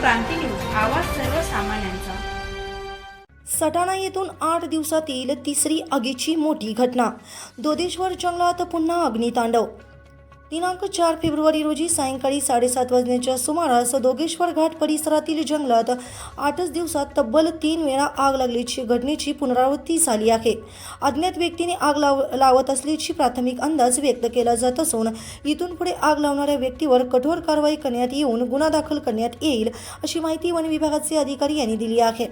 क्रांती news आवाज सर्वसामान्यांचा. सटाणा येथून आठ दिवसातील तिसरी आगीची मोठी घटना. दोदेश्वर जंगलात पुन्हा अग्नितांडव. दिनांक चार फेब्रुवारी रोजी सायंकाळी साडेसात वाजण्याच्या सुमारास दोगेश्वर घाट परिसरातील जंगलात आठच दिवसात तब्बल तीन वेळा आग लागल्याची घटनेची पुनरावृत्ती झाली आहे. अज्ञात व्यक्तीने आग लाव लावत असल्याची प्राथमिक अंदाज व्यक्त केला जात असून इथून पुढे आग लावणाऱ्या व्यक्तीवर कठोर कारवाई करण्यात येऊन गुन्हा दाखल करण्यात येईल अशी माहिती वन विभागाचे अधिकारी यांनी दिली आहे.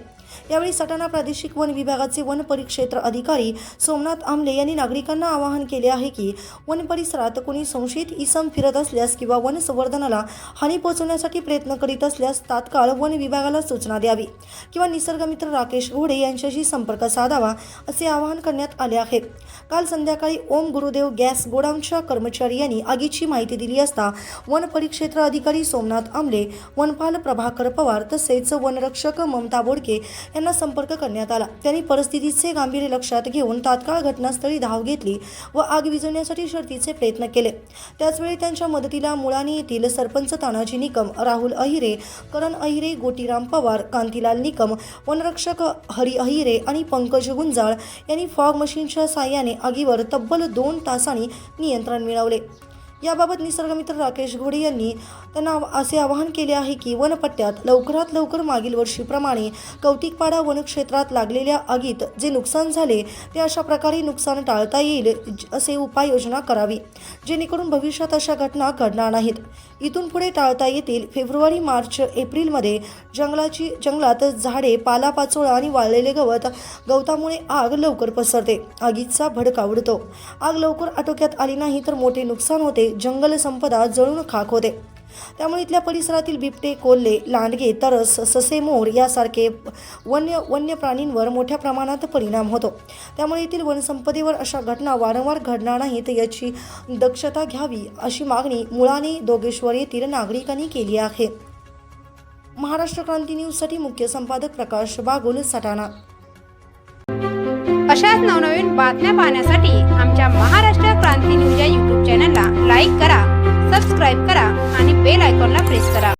यावेळी सटाणा प्रादेशिक वन विभागाचे वन परिक्षेत्र अधिकारी सोमनाथ आमले यांनी नागरिकांना आवाहन केले आहे की वन परिसरात कोणी संशयित इसम फिरत असल्यास किंवा वन संवर्धनाला हानी पोहोचवण्यासाठी प्रयत्न करीत असल्यास तात्काळ वन विभागाला सूचना द्यावी किंवा निसर्गमित्र राकेश घोडे यांच्याशी संपर्क साधावा असे आवाहन करण्यात आले आहे. काल संध्याकाळी ओम गुरुदेव गॅस गोडाऊनच्या कर्मचारी यांनी आगीची माहिती दिली असता वन परिक्षेत्र अधिकारी सोमनाथ आमले वनपाल प्रभाकर पवार तसेच वनरक्षक ममता बोडके यांना संपर्क करण्यात आला. त्यांनी परिस्थितीचे गांभीर्य लक्षात घेऊन तात्काळ घटनास्थळी धाव घेतली व आग विझवण्यासाठी शर्तीचे प्रयत्न केले. त्याचवेळी त्यांच्या मदतीला मुळाणी येथील सरपंच तानाजी निकम राहुल अहिरे करण अहिरे गोटीराम पवार कांतीलाल निकम वनरक्षक हरी अहिरे आणि पंकज गुंजाळ यांनी फॉग मशीनच्या साहाय्याने आगीवर तब्बल दोन तासांनी नियंत्रण मिळवले. याबाबत निसर्गमित्र राकेश घोडे यांनी त्यांना असे आवाहन केले आहे की वनपट्ट्यात लवकरात लवकर मागील वर्षीप्रमाणे कौतिकपाडा वनक्षेत्रात लागलेल्या आगीत जे नुकसान झाले ते अशा प्रकारे नुकसान टाळता येईल असे उपाययोजना करावी जेणेकरून भविष्यात अशा घटना घडणार नाहीत. इथून पुढे टाळता येतील फेब्रुवारी मार्च एप्रिलमध्ये जंगलाची जंगलात झाडे पालापाचोळा आणि वाळलेले गवत. गवतामुळे आग लवकर पसरते. आगीचा भडका उडतो. आग लवकर आटोक्यात आली नाही तर मोठे नुकसान होते जंगल संपदा जळून खाक होते. त्यामुळे इथल्या परिसरातील बिबटे कोल्हे लांडगे तरस ससे मोर यासारखे वन्य वन्य प्राणींवर मोठ्या प्रमाणात परिणाम होतो. त्यामुळे येथील वनसंपदेवर अशा घटना वारंवार घडणार नाहीत याची दक्षता घ्यावी अशी मागणी मुळाने दोगेश्वर येथील नागरिकांनी केली आहे. महाराष्ट्र क्रांती न्यूजसाठी मुख्य संपादक प्रकाश बागुल सटाणा. अशाच नवनवीन बातम्या पाहण्यासाठी आमच्या महाराष्ट्र क्रांती न्यूज ಪರಿಸರ